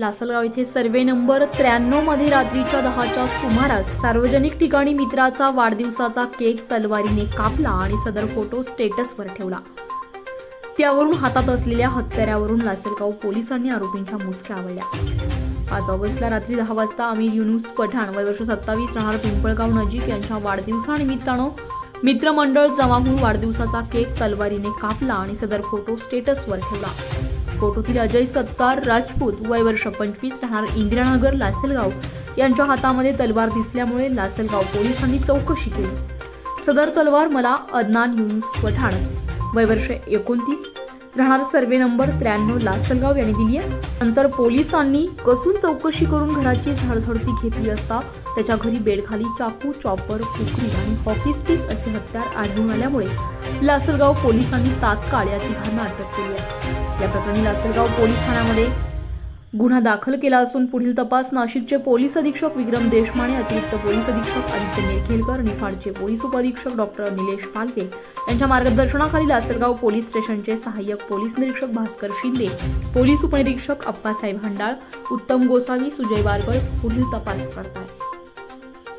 लासलगाव येथे survey number त्र्याण्णवमध्ये रात्रीच्या दहाच्या सुमारास सार्वजनिक ठिकाणी मित्राचा वाढदिवसाचा केक तलवारीने कापला आणि सदर फोटो स्टेटसवर ठेवला. त्यावरून हातात असलेल्या हत्याऱ्यावरून लासलगाव पोलिसांनी आरोपींच्या मुसक्या आवडल्या. पाच ऑगस्टला रात्री दहा वाजता आमिर युनुस पठाण वय वर्ष सत्तावीस राहणार पिंपळगाव नजीक यांच्या वाढदिवसानिमित्तानं मित्रमंडळ जमा होऊन वाढदिवसाचा केक तलवारीने कापला आणि सदर फोटो स्टेटसवर ठेवला. फोटोतील अजय सत्तार राजपूत वय वर्ष पंचवीस राहणार इंदिरानगर लासलगाव यांच्या हातामध्ये तलवार दिसल्यामुळे लासलगाव पोलिसांनी चौकशी केली. सदर तलवार मला अदनान युनुस पठाण. वय वर्ष एकोणतीस. राहणार सर्वे नंबर त्र्याण्णव लासलगाव यांनी दिली आहे. नंतर पोलिसांनी कसून चौकशी करून घराची झाडझडती घेतली असता त्याच्या घरी बेडखाली चाकू चॉपर कुकरी आणि हॉकी स्टिक असे हत्यार आढळून आल्यामुळे लासलगाव पोलिसांनी तात्काळ या तिघांना अटक केली आहे. या प्रकरणी लासलगाव पोलीस ठाण्यामध्ये गुन्हा दाखल केला असून पुढील तपास नाशिकचे पोलीस अधीक्षक विक्रम देशमाने अतिरिक्त पोलीस अधीक्षक आदित्य निरखेलकर आणि फाडचे पोलीस उपअधीक्षक डॉक्टर निलेश पालके यांच्या मार्गदर्शनाखाली लासलगाव पोलीस स्टेशनचे सहाय्यक पोलीस निरीक्षक भास्कर शिंदे पोलीस उपनिरीक्षक अप्पासाहेब हंडाळ उत्तम गोसावी सुजय वारकर पुढील तपास करतात